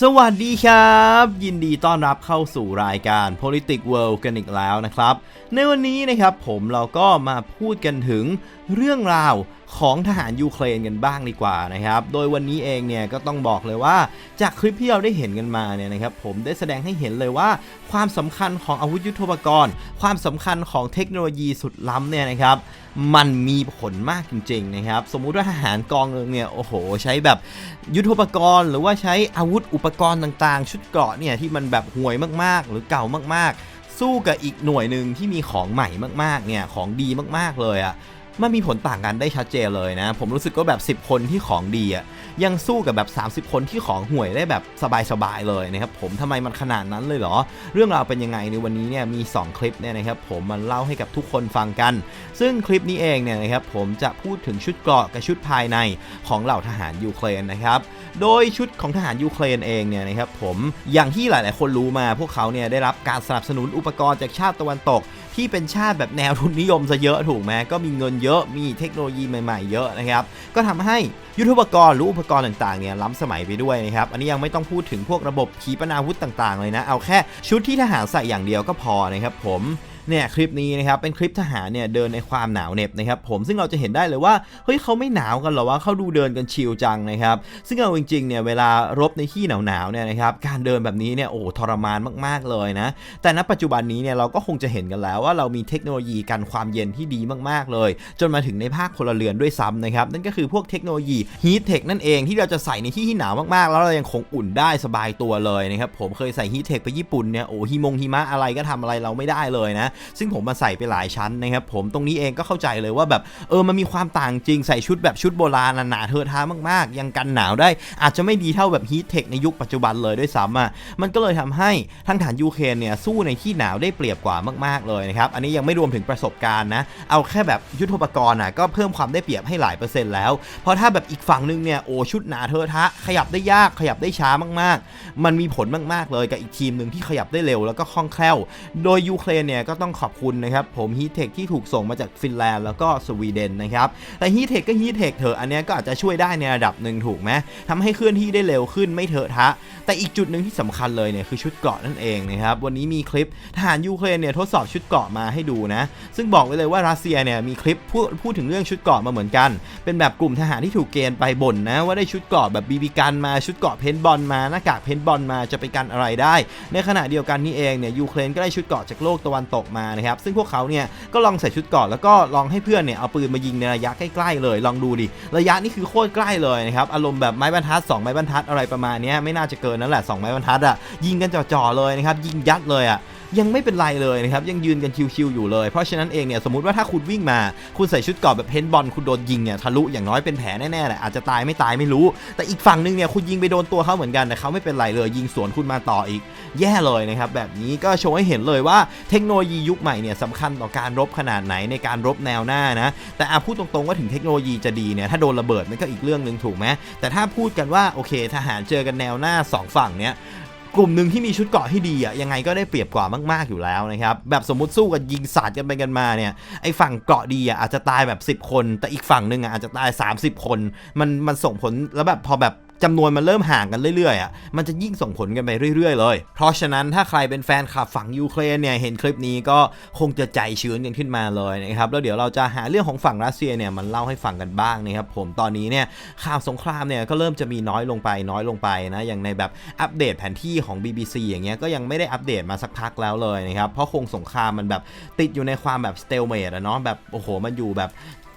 สวัสดีครับ ยินดีต้อนรับเข้าสู่รายการ Politics World กันอีกแล้วนะครับ ในวันนี้นะครับผมเราก็มาพูดกันถึง เรื่องราวของทหารยูเครนกันบ้างดีกว่านะครับ โดยวันนี้เองเนี่ยก็ต้องบอกเลยว่า จากคลิปที่เราได้เห็นกันมาเนี่ยนะครับผมได้แสดงให้เห็นเลยว่า ความสำคัญของอาวุธยุทโธปกรณ์ ความสำคัญของเทคโนโลยีสุดล้ำเนี่ยนะครับมันมีผลมากจริงๆนะครับ สมมุติว่าทหารกองหนึงเนี่ยโอ้โห ใช้แบบยุทโธปกรณ์ หรือว่าใช้อาวุธอุปกรณ์ต่างๆ ชุดเกราะเนี่ยที่มันแบบห่วยมากๆ หรือเก่ามากๆ สู้กับอีกหน่วยหนึ่งที่มีของใหม่มากๆเนี่ยของดีมากๆเลยอะ่ะ มันมีผลต่างกันได้ชัดเจนเลยนะ ผมรู้สึกว่าแบบ 10 คนที่ของดีอะยังสู้กับแบบ 30 คนที่ของห่วยได้แบบสบายๆเลยนะครับผมทำไมมันขนาดนั้นเลยเหรอ เรื่องราวเป็นยังไงในวันนี้เนี่ยมี 2 คลิปเนี่ยนะครับผมมาเล่าให้กับทุกคนฟังกัน ซึ่งคลิปนี้เองเนี่ยนะครับผมจะพูดถึงชุดเกราะกับชุดภายในของเหล่าทหารยูเครนนะครับโดยชุดของทหารยูเครนเองเนี่ยนะครับผมอย่างที่หลาย ๆ คนรู้มาพวกเขาเนี่ยได้รับการสนับสนุนอุปกรณ์จากชาติตะวันตก ที่เป็นชาติแบบแนวทุนนิยมซะเยอะถูกไหมก็มีเงินเยอะมีเทคโนโลยีใหม่ๆเยอะนะครับ ก็ทำให้ยุทธปกรณ์หรืออุปกรณ์ต่างๆเนี่ยล้ำสมัยไปด้วยนะครับ อันนี้ยังไม่ต้องพูดถึงพวกระบบขีปนาวุธต่างๆเลยนะ เอาแค่ชุดที่ทหารใส่อย่างเดียวก็พอนะครับผมเนี่ยคลิปนี้นะครับเป็นคลิปทหารเนี่ยเดินในความหนาวเหน็บนะครับผมซึ่งเราจะเห็นได้เลยว่าเฮ้ยเขาไม่หนาวกันหรอว่าเขาดูเดินกันชิลจังนะครับซึ่งเอาจริงๆเนี่ยเวลารบในที่หนาวๆเนี่ยนะครับการเดินแบบนี้เนี่ยโอ้ทรมานมากๆเลยนะแต่ณปัจจุบันนี้เนี่ยเราก็คงจะเห็นกันแล้วว่าเรามีเทคโนโลยีกันความเย็นที่ดีมากๆเลย จนมาถึงในภาคพลเรือนด้วยซ้ำนะครับนั่นก็คือพวกเทคโนโลยีฮีทเทคนั่นเองที่เราจะใส่ในที่ที่หนาวมากๆ แล้วเรายังคงอุ่นได้สบายตัวเลยนะครับผมเคยใส่ฮีทเทคไปญี่ปุ่นเนี่ยโอ้หิมงหิมะอะไรก็ทำอะไรเราไม่ได้เลยนะซึ่งผมมาใส่ไปหลายชั้นนะครับผมตรงนี้เองก็เข้าใจเลยว่าแบบเออมันมีความต่างจริงใส่ชุดแบบชุดโบราณหนาเทอะท้ามากๆ ยังกันหนาวได้อาจจะไม่ดีเท่าแบบฮีทเทคในยุคปัจจุบันเลยด้วยซ้ำอะมันก็เลยทำให้ทางฐานยูเครนเนี่ยสู้ในที่หนาวได้เปรียบกว่ามาก ๆเลยนะครับอันนี้ยังไม่รวมถึงประสบการณ์นะเอาแค่แบบยุทธปกรณ์อะก็เพิ่มความได้เปรียบให้หลายเปอร์เซ็นต์แล้วเพราะถ้าแบบอีกฝั่งนึงเนี่ยโอ้ชุดหนาเทอะทะขยับได้ยากขยับได้ช้ามากๆ มันมีผลมากๆเลยกับอีกทีมหนึ่งที่ขยับได้เร็วแล้วก็คล่องแคล่ว โดยยูเครนเนี่ยก็ต้องขอบคุณนะครับ ผมฮีเทคที่ถูกส่งมาจากฟินแลนด์แล้วก็สวีเดนนะครับ แต่ฮีเทคก็ฮีเทคเถอะอันนี้ก็อาจจะช่วยได้ในระดับหนึ่งถูกไหมทำให้เคลื่อนที่ได้เร็วขึ้นไม่เถอะทะ แต่อีกจุดหนึ่งที่สำคัญเลยเนี่ยคือชุดเกราะนั่นเองนะครับ วันนี้มีคลิปทหารยูเครนเนี่ยทดสอบชุดเกราะมาให้ดูนะ ซึ่งบอกไว้เลยว่ารัสเซียเนี่ยมีคลิปพูดพูดถึงเรื่องชุดเกราะมาเหมือนกัน เป็นแบบกลุ่มทหารที่ถูกเกณฑ์ไปบ่นนะว่าได้ชุดเกราะแบบบีบีกันมาชุดเกราะเพนบอลมาหน้ากากเพนบอลมาจะไปกันอะไรได้ ในขณะเดียวกันนี่เองเนี่ยยูเครนก็ได้ชุดเกราะจากโลกตะวันตกมานะครับซึ่งพวกเขาเนี่ยก็ลองใส่ชุดเกราะแล้วก็ลองให้เพื่อนเนี่ยเอาปืนมายิงในระยะใกล้ๆเลย ลองดูดิระยะนี่คือโคตรใกล้เลยนะครับอารมณ์แบบไม้บรรทัดสองไม้บรรทัดอะไรประมาณนี้ไม่น่าจะเกินนั่นแหละสองไม้บรรทัดอะยิงกันจ่อๆเลยนะครับยิงยัดเลยอะ ยังไม่เป็นไรเลยนะครับยังยืนกันชิวๆอยู่เลย เพราะฉะนั้นเองเนี่ยสมมติว่าถ้าคุณวิ่งมา คุณใส่ชุดเกราะแบบเพนบอลคุณโดนยิงเนี่ยทะลุอย่างน้อยเป็นแผลแน่ๆแหละอาจจะตายไม่ตายไม่รู้ แต่อีกฝั่งนึงเนี่ยคุณยิงไปโดนตัวเขาเหมือนกันแต่เขาไม่เป็นไรเลย ยิงสวนคุณมาต่ออีก แย่เลยนะครับแบบนี้ก็โชว์ให้เห็นเลยว่าเทคโนโลยียุคใหม่เนี่ยสำคัญต่อการรบขนาดไหนในการรบแนวหน้านะแต่อาพูดตรงๆว่าถึงเทคโนโลยีจะดีเนี่ยถ้าโดนระเบิดมันก็อีกเรื่องหนึ่งถูกไหมแต่ถ้าพูดกันว่าโอเค ทหารเจอกันแนวหน้าสองฝั่งเนี่ย กลุ่มหนึ่งที่มีชุดเกราะที่ดีอะยังไงก็ได้เปรียบกว่ามากๆอยู่แล้วนะครับแบบสมมุติสู้กันยิงสาดกันไปกันมาเนี่ยไอ้ฝั่งเกราะดีอะอาจจะตายแบบ 10 คน แต่อีกฝั่งหนึ่งอะอาจจะตาย 30 คน มันมันส่งผลแล้วแบบพอแบบ จำนวนมันเริ่มห่างกันเรื่อยๆอะมันจะยิ่งส่งผลกันไปเรื่อยๆ เลย เพราะฉะนั้นถ้าใครเป็นแฟนคลับฝั่งยูเครนเนี่ยเห็นคลิปนี้ก็คงจะใจชื้นกันขึ้นมาเลยนะครับแล้วเดี๋ยวเราจะหาเรื่องของฝั่งรัสเซียเนี่ยมันเล่าให้ฟังกันบ้างนะครับผมตอนนี้เนี่ยข่าวสงครามเนี่ยก็เริ่มจะมีน้อยลงไปน้อยลงไปนะอย่างในแบบอัปเดตแผนที่ของ BBC อย่างเงี้ยก็ยังไม่ได้อัปเดตมาสักพักแล้วเลยนะครับเพราะคงสงครามมันแบบติดอยู่ในความแบบสเตลเมดอะเนาะแบบโอ้โหมันอยู่แบบ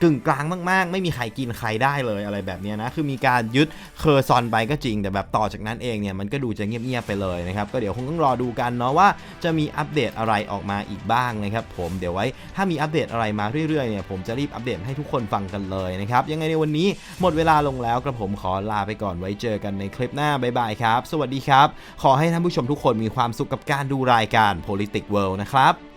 กึ่งกลางมาก ๆ ไม่มีใครกินใครได้เลยอะไรแบบนี้นะ คือมีการยึดเคอร์ซอนไปก็จริง แต่แบบต่อจากนั้นเองเนี่ยมันก็ดูจะเงียบ ๆ ไปเลยนะครับ ก็เดี๋ยวคงต้องรอดูกันเนาะว่าจะมีอัปเดตอะไรออกมาอีกบ้างนะครับผมเดี๋ยวไว้ถ้ามีอัปเดตอะไรมาเรื่อย ๆ เนี่ยผมจะรีบอัปเดตให้ทุกคนฟังกันเลยนะครับยังไงในวันนี้หมดเวลาลงแล้วกระผมขอลาไปก่อนไว้เจอกันในคลิปหน้าบ๊ายบายครับ สวัสดีครับ ขอให้ท่านผู้ชมทุกคนมีความสุขกับการดูรายการ Politics World นะครับ